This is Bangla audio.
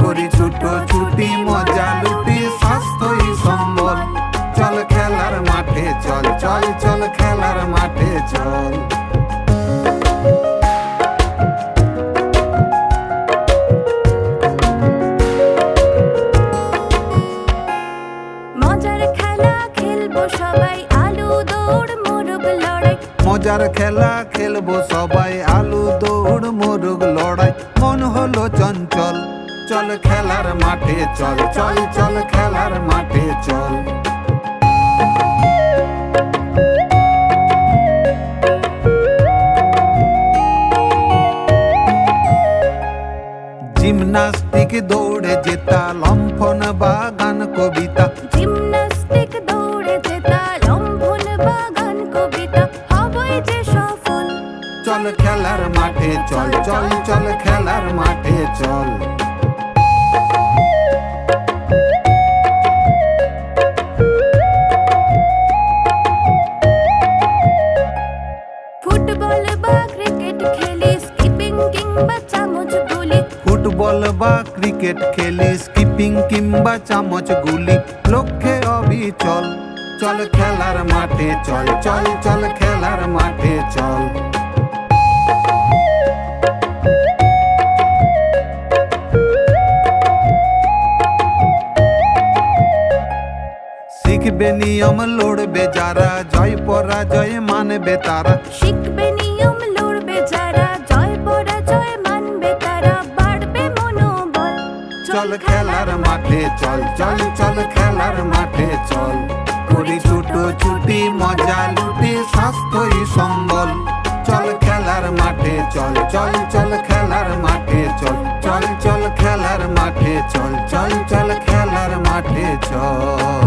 করি ছোট ছুটি মজা লুটি স্বাস্থ্যই সম্বল। চল খেলার মাঠে চল চল চল খেলার মাঠে চল। মজার খেলা খেলব সবাই আলু দৌড় মোরগ লড়াই। হলো চঞ্চল, চল খেলার মাঠে চল চল চল খেলার মাঠে চল। জিমনাস্টিক দৌড়ে জেতা, লম্ফন বা গান কবিতা চল খেলার মাঠে চল চল চল খেলার মাঠে চল। ফুটবল বা ক্রিকেট খেলি স্কিপিং কিংবা চামচ গুলি। লক্ষ্যে অবিচল চল খেলার মাঠে চল চল চল খেলার শিখবে নিয়ম লড়বে যারা জয় পরাজয় মানবে তারা। শিখবে নিয়ম লড়বে যারা জয় পরাজয় মানবে তারা। বাড়বে মনোবল চল খেলার মাঠে চল চল চল খেলার মাঠে চল। করি ছুটো ছুটি মজা লুটি স্বাস্থ্যই সম্বল। চল খেলার মাঠে চল চল চল খেলার মাঠে চল চল চল খেলার মাঠে চল চল চল খেলার মাঠে চল।